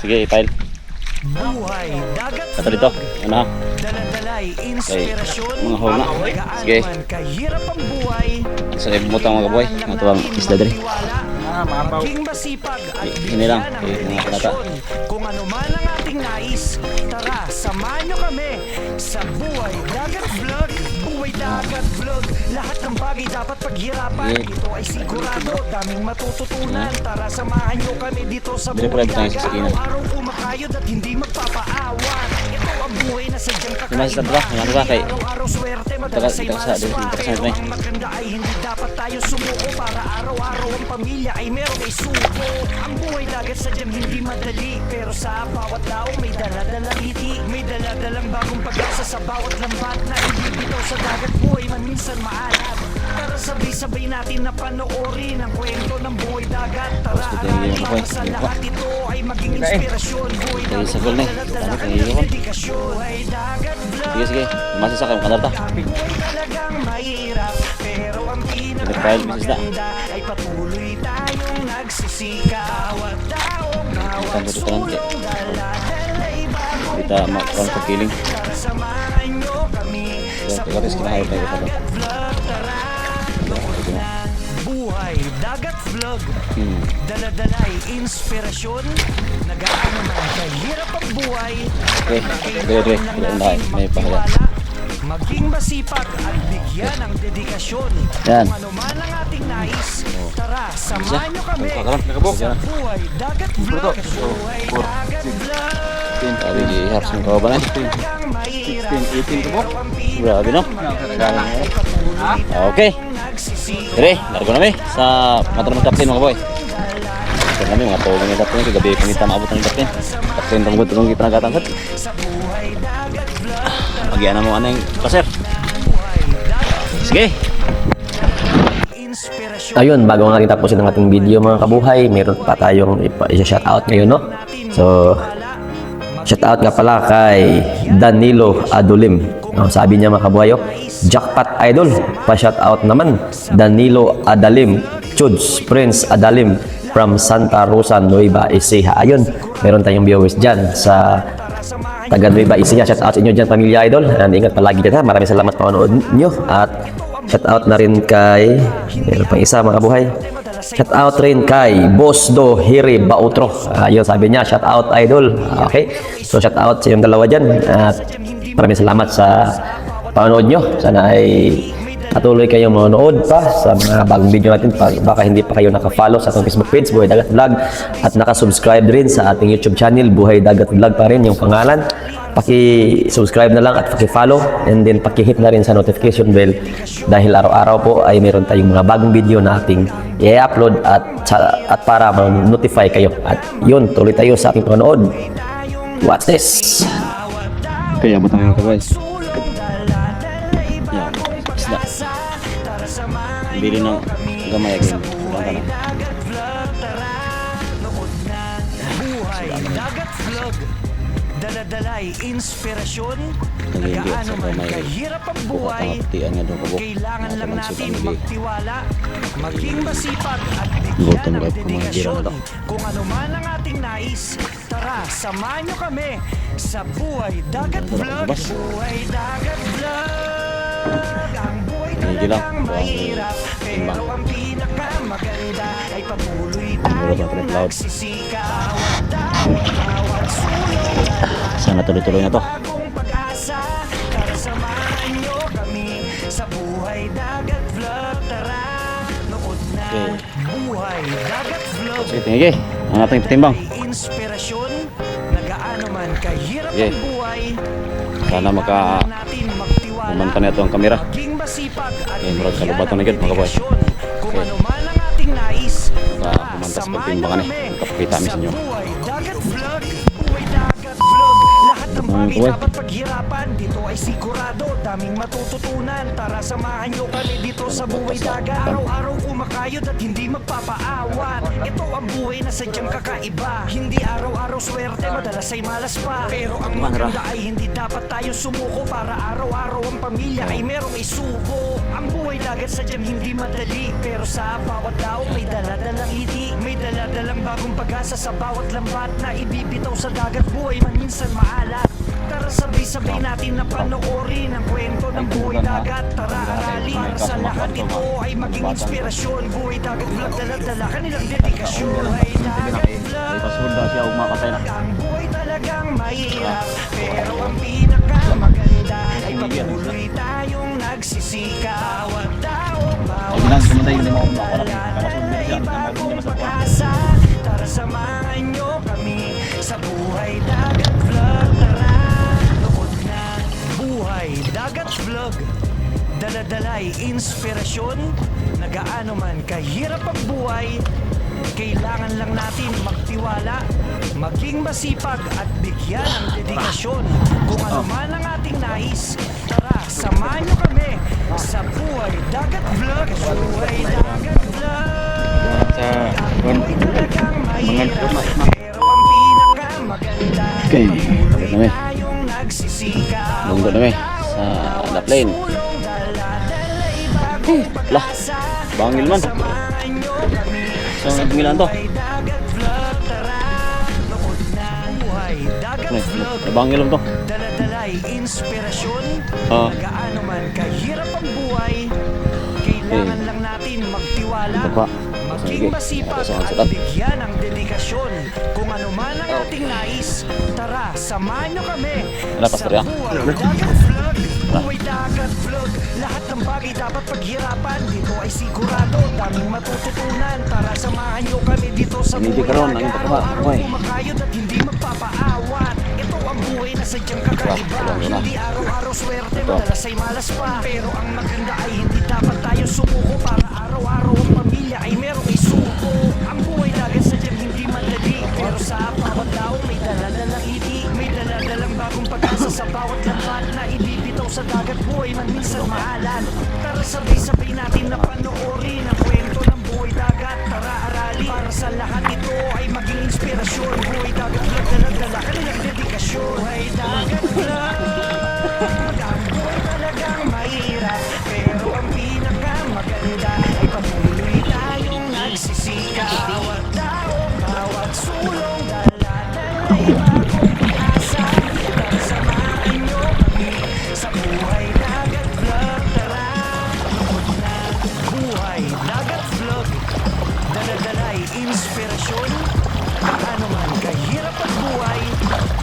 Sige, i-file. Buhay, dagat Ito dito. Ano? Daladalay, inspirasyon mga hole na. Magaan Sige. kahirap ang buhay Sa ibutang mga kaboy. Ito ang isda dali. Maging masipag at Hindi lang. bigyan ng dedikasyon Kung ano man ang ating nais Tara, samahan nyo kami Sa Buhay Dagat Vlog. Buhay Dagat Vlog. Lahat ng bagay dapat paghirapan. Yeah. Ito ay sigurado Daming matututunan. Tara, samahan nyo kami dito sa Buhay Dagat. Araw-araw kumakayod at hindi magpapaawat Sadyang Yung mga kakaiba ba? Kay- ay taka sa- pa taka sa ang maganda ay hindi dapat tayo sumuko Para araw-araw ang pamilya ay meron ay suko. Ang buhay dagat sadyang hindi madali. Pero sa bawat tao may daladalang ngiti. May daladalang bagong pag-asa sa bawat lambat Na hindi bitaw sa dagat. Buhay man minsan maalat sabay-sabay natin na panoorin Ang kwento ng buhay dagat Tara aralin apoy. sa lahat ito ay maging inspirasyon Buhay dagat sa gol na eh. Ano, ka kaya ng yun? Sige, sige. Masa sa kayo. Kanal ta. Buhay talagang mahirap Pero ang pinakamaganda Ay patuloy tayong nagsisikaw At taong bawat sulong Daladalay bagong Kita makakawang pagkiling. Tara samahan nyo kami Sa buhay dagat Buhay dagat vlog Hmm. Daladalay inspirasyon Nagaano man kahirap ang buhay dire. Dire, undahan. May pahala. Maging masipag at bigyan ng dedikasyon Yan. Kung ano man ang ating nais Tara, samahan nyo kami. Sa buhay dagat vlog. Buhay dagat vlog Sabi di harus ng kawaban eh. Talagang mahirap 18 po. Pero ang Grabe no? ay patuloy Okay. Dire, largo na mi sa motor ng kapten mga boy. Ito kami mga tawag ng kapten. Kagabi panita maabot ng kapten. Kapten tungkol tulong kita nagatan sir. Sa buhay dagat vlog Pagyan mo ano yung placer. Sige. Ayun, bago nga natin tapusin ang ating video mga kabuhay, meron pa tayong isa-shoutout ngayon, no? So, shoutout nga pala kay Danilo Adulim. No, sabi niya mga kabuhay, oh, Jackpot Idol, pa-shoutout naman. Danilo Adalim, Chuds Prince Adalim from Santa Rosa, Nueva Ecija. Ayun, meron tayong viewers dyan sa taga Nueva Ecija. Shoutout sa inyo dyan, pamilya idol. And ingat palagi dyan ha. Maraming salamat sa panonood nyo. At shoutout na rin kay, meron pang isa mga kabuhay. Shoutout rin kay Boss Do Hiri Bautro. Ayun, sabi niya, shoutout idol. Okay? So shoutout sa inyong dalawa dyan. At maraming salamat sa panonood nyo. Sana ay patuloy kayong manonood pa sa mga bagong video natin. Baka hindi pa kayo naka-follow sa ating Facebook page, Buhay Dagat Vlog. At naka-subscribe rin sa ating YouTube channel, Buhay Dagat Vlog pa rin yung pangalan. Paki-subscribe na lang at paki-follow and then paki-hit na rin sa notification bell dahil araw-araw po ay meron tayong mga bagong video na ating i-upload at, at para ma-notify kayo. At yun, tuloy tayo sa ating panonood. Watch this! Okay, abot mga kaboy. Yan. Isda. Bili ng gamay again. Nood na Buhay dagat vlog Daladalay inspirasyon Nagaano man kahirap ang buhay. Kailangan lang natin magtiwala Maging masipag at Gutom kumagira dedikasyon na daw. Kung ano man ang ating nais Tara, samahan nyo kami Sa Buhay Dagat Vlog. Buhay Dagat Vlog Ang buhay talagang mahirap. Pero ang pinakamaganda Ay patuloy ba, tayong nagsisikaw Sana tuloy-tuloy na to. Okay. Buhay Dagat Vlog Sige, tingin Ang ating patimbang. Inspirasyon Nagaano man kahirap Sige. ang buhay Sana maka umanta na ito ang kamera. Okay, murag bigyan kalubatan ng na yun, mga kaboy. dedikasyon. Kung Okay. ano man ang ating nais Baka tara, pumantas pag samahan timbangan nyo eh. Kapakita mi sa inyo. Lahat ng Mga bagay dapat paghirapan Dito ay sigurado. Daming matututunan Tara samahan nyo kami dito sa Buhay Dagat Araw-araw kumakayod at hindi magpapaawat Ito ang buhay na sadyang kakaiba. Hindi araw-araw swerte Madalas ay malas pa. Pero ang maganda ay hindi dapat tayo sumuko. Para araw-araw ang pamilya ay merong isuko Ang buhay dagat sadyang hindi madali Pero sa bawat tao may daladalang ngiti. May daladalang bagong pag-asa sa bawat lambat Na ibibitaw sa dagat. Buhay man minsan maalat Tara sabay-sabay natin na panoorin Ang kwento ng buhay dagat. Tara arali Para sa lahat. ito ay maging inspirasyon. Buhay dagat vlog dala-dala. Kanilang dedikasyon Sa buhay dagat vlog. Tara, nood na. Buhay dagat vlog. Daladalay inspirasyon Nagaano man kahirap ang buhay Kailangan lang natin magtiwala Maging masipag at bigyan ng dedikasyon. Kung ano man ang ating nais Tara, samahan nyo kami Sa Buhay Dagat Vlog. Buhay Dagat Vlog. Sa Buhay talagang mahirap Okay, dito kami. tayong nagsisika Lunggo na kami sa La Plain. Lah, bangil man. So, nagpangilan to. Ano, nabangil lang to. Ah. Nagaano man kahirap ang buhay Kailangan lang natin magtiwala pa. Maging masipag at bigyan ng dedikasyon. Kung ano man ang ating nais Tara, samahan nyo kami. Sa ya? Buhay Dagat Vlog Buhay Dagat Vlog Lahat ng bagay dapat paghirapan. Dito ay sigurado Daming matututunan. Tara, samahan nyo kami dito sa Hindi Buhay. Dagat Araw-araw kumakayod at hindi magpapaawat Ito ang buhay na sadyang kakaiba. Hindi araw-araw swerte, madalas ay malas pa. Pero ang maganda ay hindi dapat tayo sumuko Para araw-araw ang pamilya ay merong man minsan maalan Tara sabay-sabay natin na panoorin Ang kwento ng buhay dagat. Tara arali Para sa lahat ito ay maging inspirasyon. Buhay dagat vlog dala-dala kanilang dedikasyon. Buhay dagat vlog Ang buhay talagang mahirap. Pero ang pinakamaganda Ay patuloy tayong nagsisika Bawat tao, bawat sulong inspirasyon? Ano man kahirap ang buhay